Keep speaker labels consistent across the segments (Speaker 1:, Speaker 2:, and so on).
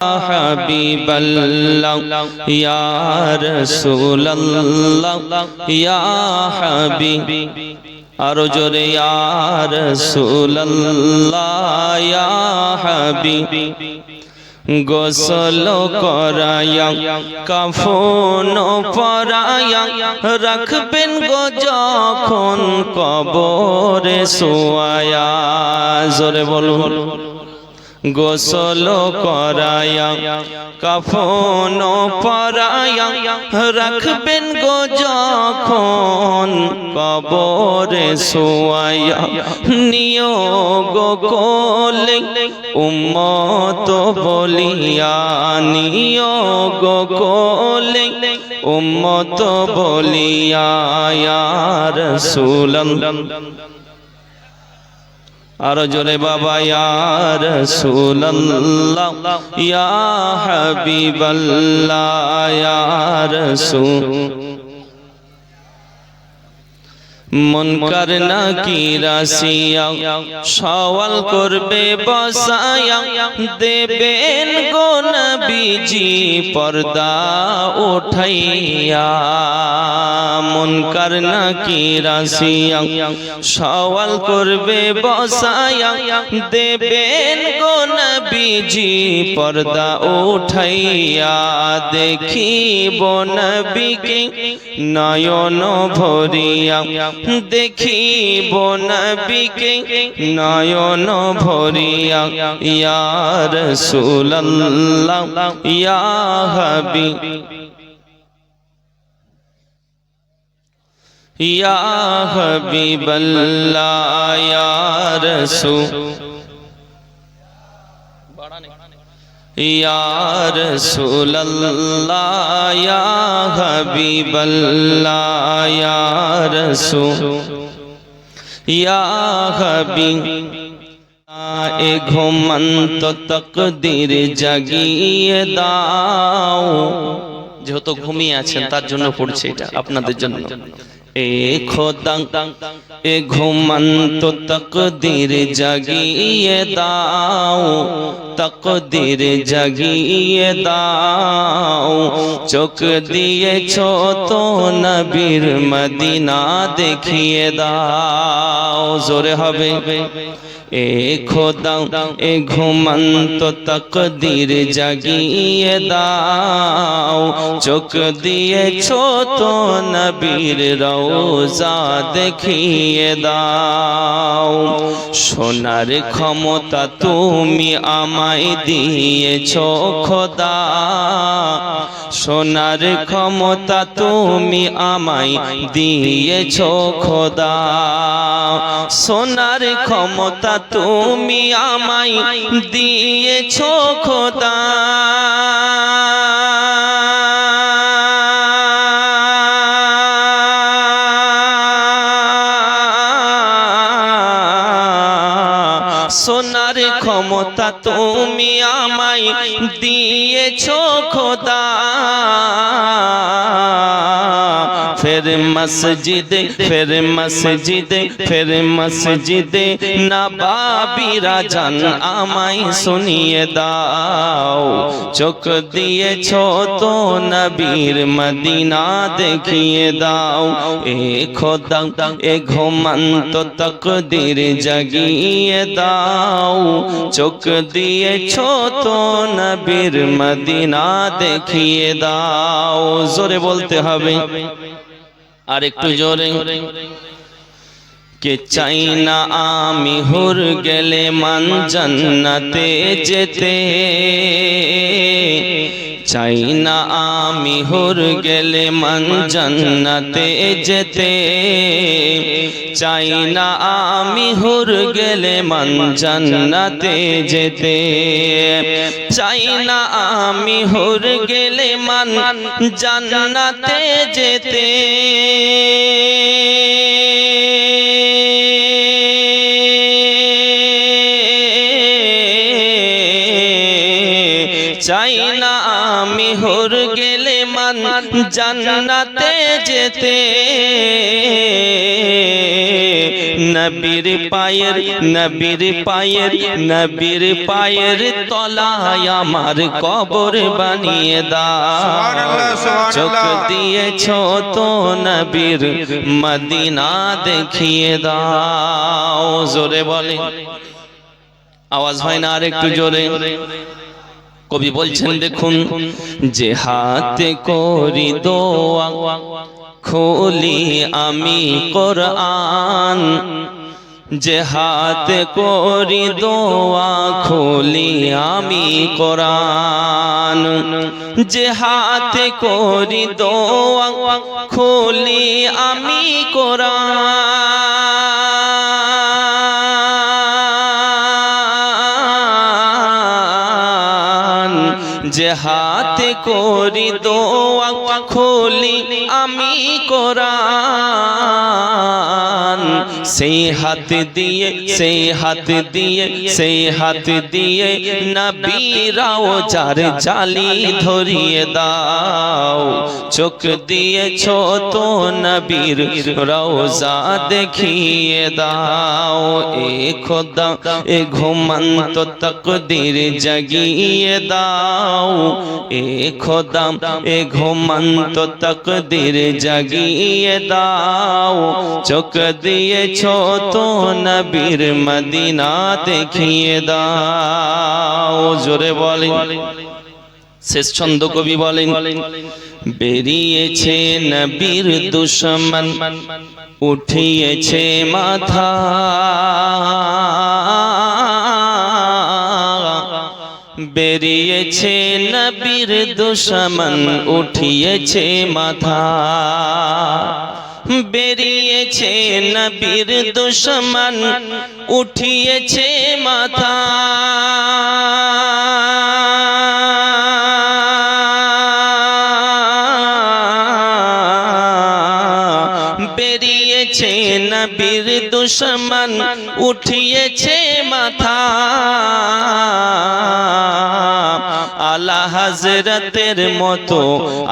Speaker 1: حبيب الله يا رسول الله يا حبيب আরো জোরে ইয়ার সুল্লাহ হাবিব গোসল করায়া কাফন পরায়া রাখবেন গো যখন কবরে সোয়ায়া জোরে বলুন গোসল করায়া, কাফন পরায়া, রাখবেন গো যখন কবরে সোয়ায়া নিয় গো কোলে উম্মত বলিয়া নিয় গো কোলে উম্মত বলিয়া রাসূলুল্লাহ। আর জোরে বাবা ইয়ার সুল্লাহ ইয়া হাবিবাল্লাহ ইয়ার সু মনকার নাকি রাশিয়া? সওয়াল করবে, বসায়া দেবেন গো নবীজি পর্দা উঠাইয়া। মনকার নাকি রাশিয়া? সওয়াল করবে, বসায়া দেবেন গো নবীজি পর্দা উঠাইয়া। দেখিব নবীকে নয়ন ভরিয়া। দেখিব নবীকে নয়ন ভরিয়া ইয়া রাসূলুল্লাহ ইয়া হাবিব ইয়া হাবিবাল্লাহ ইয়া রাসূল ঘুমন্ত তকদির জাগিয়ে দাও। যেহেতু ঘুমিয়ে আছেন তার জন্য পড়ছে এটা আপনাদের জন্য। এ ঘুমন্ত তকদির জাগিয়ে দাও, তকদির জগিয়ে দাও। চোখ দিয়েছ তো নবীর মদিনা দেখিয়ে দাও। জোরে হবে। এ খোদা এ ঘুমন্ত তকদির জাগিয়ে দাও। চোখ দিয়েছ তো নবীর রওজা দেখিয়ে দাও। সোনার ক্ষমতা তুমি আমায় দিয়েছ খোদা। সোনার ক্ষমতা তুমি আমায় দিয়েছ খোদা। সোনার ক্ষমতা তুমি আমায় দিয়েছ খোদা। সোনার ক্ষমতা তুমি আমায় দিয়েছ খোদা। ফের মসজিদে ফের মসজিদে ফের মসজিদে নবাবিরা জান আমায় শুনিয়ে দাও চোখ দিয়েছ তো নবীর মদিনা দেখিয়ে দাও এ খোদা এ ঘুমন্ত তকদির জাগিয়ে দাও চোখ দিয়েছ তো নবীর মদিনা দেখিয়ে দাও জোরে বলতে হবে আর একটু জোরে। কে চাই না আমি হুর গেলে মান জান্নাতে যেতে? চাই না আমি হুর গেলে মান জান্নাতে যেতে। চাই না আমি হুর গেলে মান জান্নাতে যেতে। চাই না আমি হুর গেলে মান জান্নাতে যেতে। গেলে মান জান্নাতে যেতে। নবীর পায়ের নবীর পায়ের নবীর পায়ের তলায় আমার কবর বানিয়ে দাও
Speaker 2: সুবহানাল্লাহ।
Speaker 1: চোখ দিয়েছ তো নবীর মদিনা দেখিয়ে দাও। জোরে বলে। আওয়াজ হয় না আর একটু জোরে। কবি বলছেন দেখুন যে হাতে করি দোয়া খুলি আমি কোরআন। যে হাতে করি দোয়া খুলি আমি কোরআন। যে হাতে করি দোয়া খুলি আমি কোরআন। হাতে করি দোয়া খুলি আমি কোরআন। সেই হাত দিয়ে সেই হাত দিয়ে সেই হাত দিয়ে নবীরাও যার জালি ধরিয়ে দাও চোখ দিয়েছ তো নবীর রওজা দেখিয়ে দাও এ খোদা এ ঘুমন্ত তকদির জাগিয়ে দাও এ খোদা এ ঘুমন্ত তকদির জাগিয়ে দাও চোখ দিয়েছ তো নবীর মদিনা দেখিয়ে দাও জোরে বলেন শেষ ছন্দ কবি বলেন বেরিয়েছে নবীর দুশ্মন উঠিয়েছে মাথা বেরিয়েছে নবীর দুশ্মন উঠিয়েছে মাথা বেরিয়েছে নবীর দুশ্মন উঠিয়েছে মাথা। বেরিয়েছে নবীর দুশ্মন উঠিয়েছে মাথা। আলা হাজরতের মতো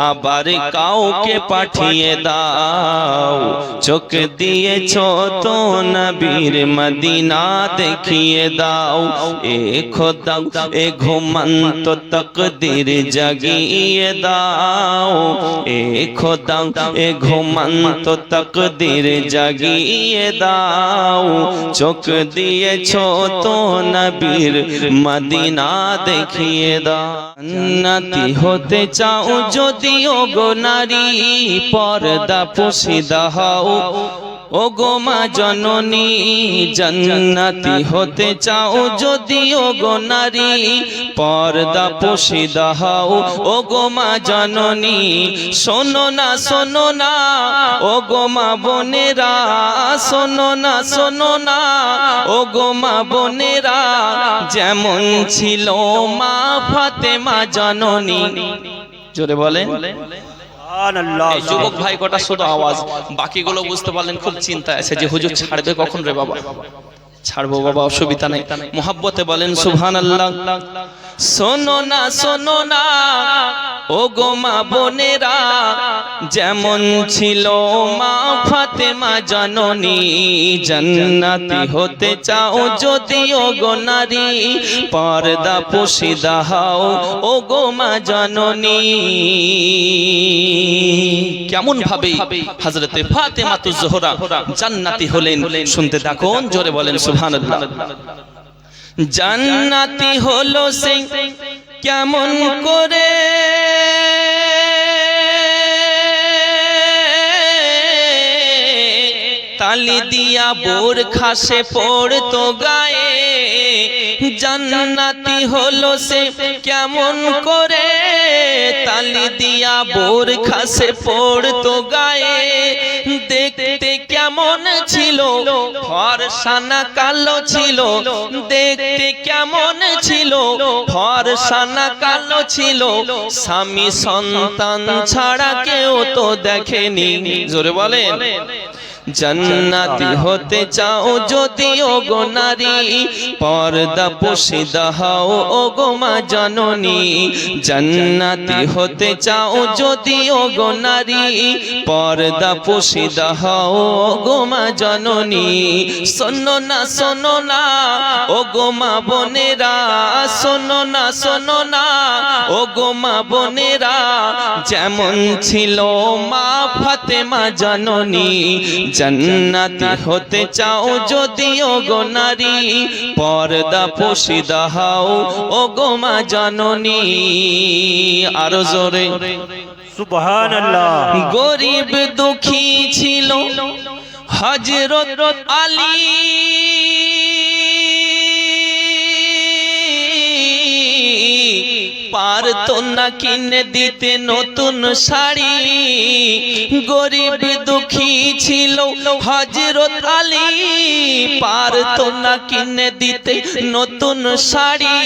Speaker 1: আবার কাউকে পাঠিয়ে দাও। চোখ দিয়েছ তো নবীর মদিনা দেখিয়ে দাও। এ খোদা, এ ঘুমন্ত তকদির জাগিয়ে দাও। এ খোদা, এ ঘুমন্ত তকদির জাগিয়ে দাও। চোখ দিয়েছ তো নবীর মদিনা দেখিয়ে দাও। জান্নাতি হতে চাও যদিও গো নারী পর্দা পুষিদা হও ও গো মা জননী, জান্নাতি হতে চাও যদিও গো নারী, পর্দা পুষিদা হও। ও গো মা জননী, শোনো না শোনো না ও গো মা বোনেরা, শোনো না শোনো না ও গো মা বোনেরা, যেমন ছিল মা ফাতেমা জননী। জোরে বলেন। যুবক ভাই কটা শুধু আওয়াজ, বাকিগুলো বুঝতে পারলেন খুব চিন্তায় আছে যে হুজুর ছাড়বে কখন রে বাবা? ছাড়বো বাবা, অসুবিধা নেই। মোহাব্বতে বলেন সুহান আল্লাহ শোনো না শোনো না। ও গো মা বোনেরা, যেমন ছিল মা ফাতেমা জননী, জান্নাতি হতে চাও যদি ও গো নারী, পর্দা পুশিদা হও ও গো মা জননী। কেমন ভাবে হযরতে ফাতেমা তু জোহরা জান্নাতি হলেন, শুনতে দেখুন জোরে বলেন সুবহানাল্লাহ। জান্নাতি হলো সে কেমন করে? তালি দিয়া বোর খাসে পড়তো গায়ে। জান্নাতি হলো সে কেমন করে? তালি দিয়া বোর খাসে পড়তো গায়ে। ফরসানা কালো ছিল, দেখতে কেমন ছিল ফরসানা কালো ছিল, স্বামী সন্তান ছাড়া কেউ তো দেখেনি। জোরে বলেন। জান্নাতি হতে চাও যদিও গো নারী পর্দা পুশিদা হও ও গো মা জননী। জান্নাতি হতে চাও যদিও গো নারী পর্দা পুশিদা হও ও গো মা জননী। শোনো না শোনো না ও গো মা বোনেরা। শোনো না শোনো না ও গো মা বোনেরা। যেমন ছিল মা ফাতেমা জননী জান্নাতি হতে চাও যদিও গো নারী পর্দা পোশিদা দাহাও ও গো মা জননী আরও জোরে। গরিব দুঃখী ছিল হজরত আলী পারতো না কিনে দিতে নতুন শাড়ি। গরিব দুঃখী ছিল হজরত আলী। পারতো না কিনে দিতে নতুন শাড়ি।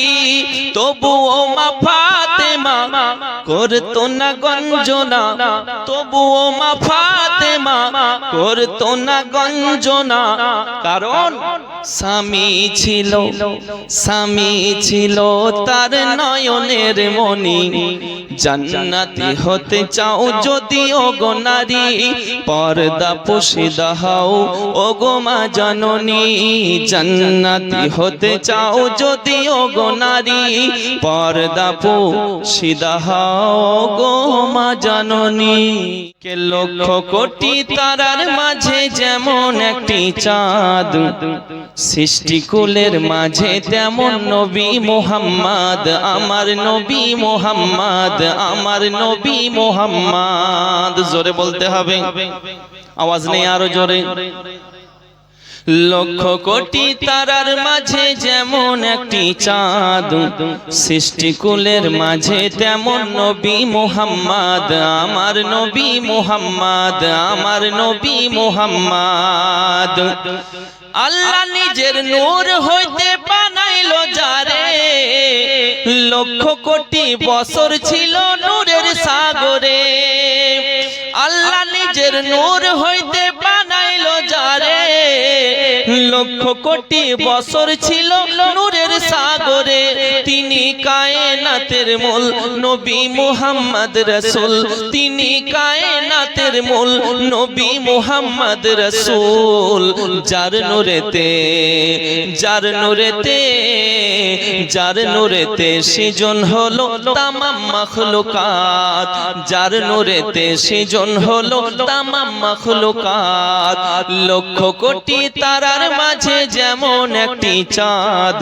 Speaker 1: তবুও মা ফাতেমা করতো না গঞ্জনা। তবুও মা করতো না গঞ্জনা, কারণ স্বামী ছিল স্বামী ছিল তার নয়নের মনি জান্নাতি হতে চাও যদিও গো নারী, পর্দা পুশিদা হও, ও গো মা জননী। জান্নাতি হতে চাও যদিও গো নারী, পর্দা পুশিদা হও গো মা জননী। কে লক্ষ কোটি তারার মাঝে যেমন একটি চাঁদ সৃষ্টিকুলের মাঝে তেমন নবী মোহাম্মদ, আমার নবী মোহাম্মদ, আমার নবী মোহাম্মদ। জোরে বলতে হবে, আওয়াজ নেই আরও জোরে। লক্ষ কোটি তারার মাঝে যেমন একটি চাঁদ সৃষ্টিকুলের মাঝে তেমন নবী মোহাম্মদ, আমার নবী আমার নবী আল্লাহ নিজের নূর হইতে বানাইলো যারে। লক্ষ কোটি বছর ছিল নূরের সাগরে। আল্লাহ নিজের নূর হইতে লক্ষ কোটি বছর ছিল নূরের সাগরে, তিনি কায়নাতের মূল নবী মুহাম্মদ রসুল। তিনি কায়নাতের মূল নবী মুহাম্মদ রসুল। যার নূরেতে যার নূরেতে যার নূরেতে সৃজন হলো তামাম মখলুকাত। যার নূরেতে সৃজন হলো তামাম মখলুকাত। লক্ষ কোটি তারার মাঝে যেমন একটি চাঁদ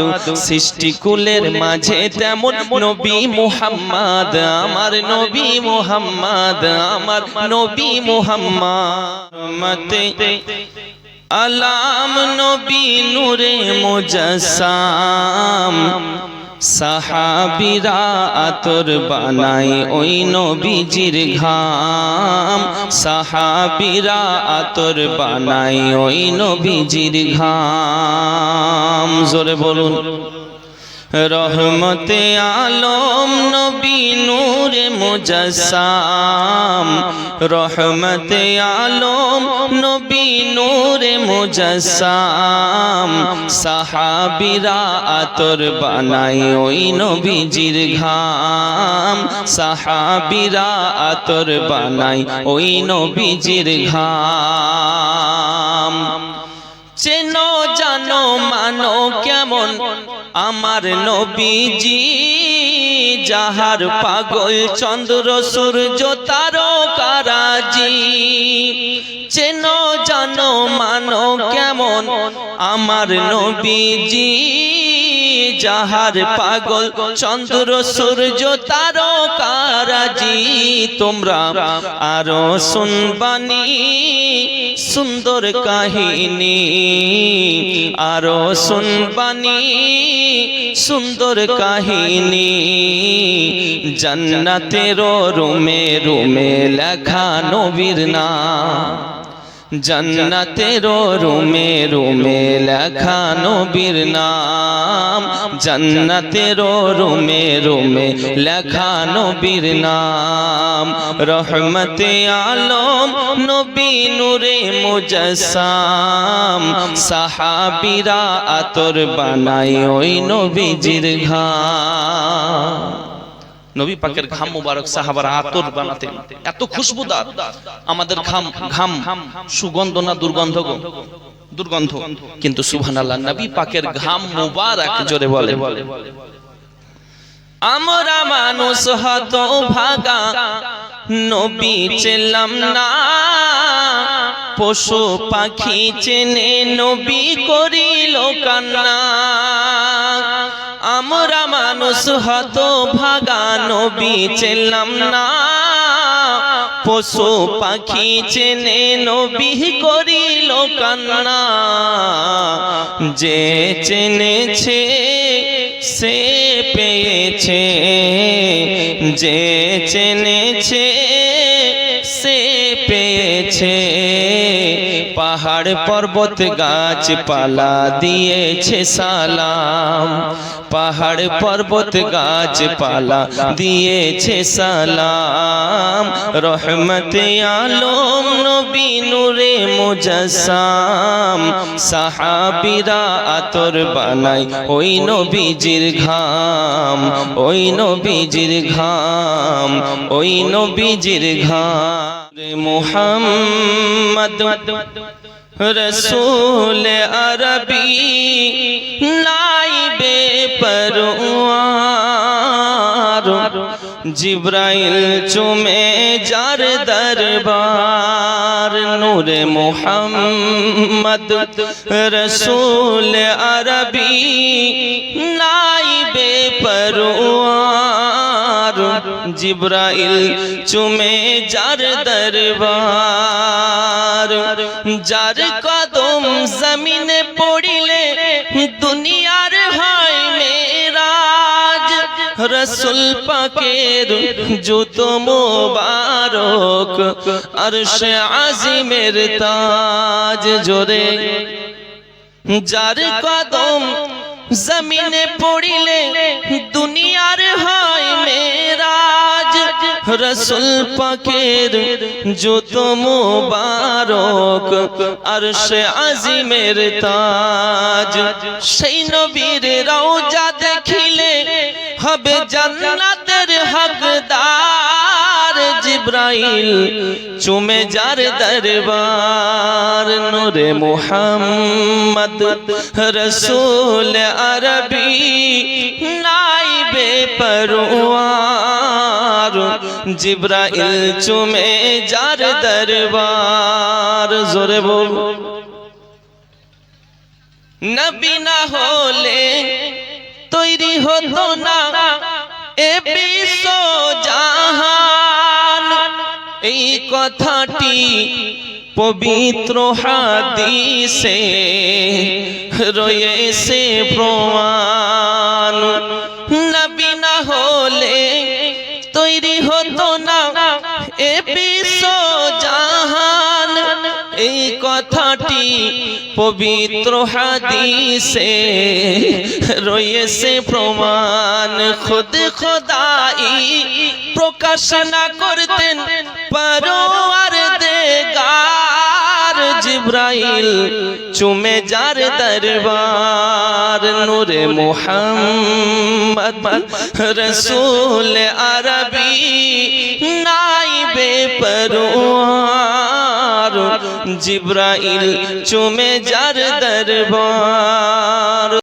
Speaker 1: সৃষ্টিকুলের মাঝে তেমন নবী মুহাম্মদ, আমার নবী মুহাম্মদ, আমার নবী মুহাম্মদ। আলাম নবী নূরে মুজাসাম, সাহাবিরা আতর বানাই ওই নবীজির ঘাম। সাহাবিরা আতর বানাই ওই নবীজির ঘাম। জোরে বলুন। রহমতে আলম নবী নূরে মুজাসাম রহমতে আলম নবী নূরে মুজাসাম সাহাবিরা আতর বানাই ওই নবীজির ঘাম। সাহাবিরা আতর বানাই ওই নবীজির ঘাম। চেনো জানো মানো কেমন আমার নবীজি, যাহার পাগল চন্দ্র, সূর্য তারকারাজি চেনো, জানো, মানো, কেমন? আমার নবীজি, যাহার পাগল চন্দ্র, সূর্য তারকারাজি তোমরা আরও শুনবানি সুন্দর কাহিনী আরও শুনবানি সুন্দর কাহিনী। জান্নাতের রুমে রুমে লেখা নবীর নাম। জান্নাতের রুমে রুমে লেখা নবীর নাম। জান্নাতের রুমে রুমে লেখা নবীর নাম। রহমতে আলম, নবী নূরে মুজাসাম সাহাবিরা আতর বানাই ওই নবীজির ঘাম। নবী পাকের ঘাম মুবারক সাহাবারা আতর বানাতেন। এত খুশবুদার। আমাদের ঘাম ঘাম সুগন্ধ না দুর্গন্ধ গো? দুর্গন্ধ কিন্তু সুবহানাল্লাহ নবী পাকের ঘাম মুবারক জোরে বলে আমরা মানুষ হত ভাগা নবী চেলাম না। পশু পাখি চেনে নবী করিল কান্না। মানুষ হত ভাগা নবী চেলাম না। পশু পাখি চেনে নবী করিল কান্না। যে চেনেছে সে পেয়েছে। যে চেনেছে সে পেয়েছে। পাহাড় পর্বত গাছপালা দিয়েছে সালাম। পাহাড় পর্বত গাছপালা দিয়েছে সালাম। রহমতে আলম নবী নূরে মুজাসাম। সাহাবিরা আতর বানাই ওই নবীজির ঘাম। ওই নবীজির ঘাম, ওই নবীজির ঘাম। মোহাম্মদ রসুল আরবি নাইবে পরওয়ার জিব্রাইল চুমে যার দরবার নূরে মোহাম্মদ রসুল আরবি নাইবে পরওয়ার জিব্রাইল চুমে যার দরবার যার কদম জমিনে পড়িলে রসুল পাকের জুত মোবারক, আরশ আজিমের তাজ জোরে। যার কদম জমিনে পড়িলে দুনিয়ার হয় মেরাজ, রসুল পাকের যত মোবারক, আরশ আজিমের তাজ। সেই নবীর রওজা দেখিলে হবে জান্নাতের হকদার জিব্রাইল চুমে যার দরবার নূরে মুহাম্মদ রসুল আরবি নাইবে পরওয়ার জিব্রাইল চুমে যার দরবার, জোরে বল। নবী না হলে তৈরি হতো না। এ বিশ্ব জাহান এই কথাটি পবিত্র হাদিসে রয়েছে প্রমাণ। নবী না হলে তৈরি হতো না এই কথাটি পবিত্র হাদিসে রয়েছে প্রমাণ। খুদ খোদাই প্রকাশ না করতেন পরোয়ার দেগার। জিব্রাইল চুমে যার দরবার, নূরে মোহাম্মদ রসুল আরবি নাইবে পরোয়ার জিব্রাইল চুমে যার দরবার।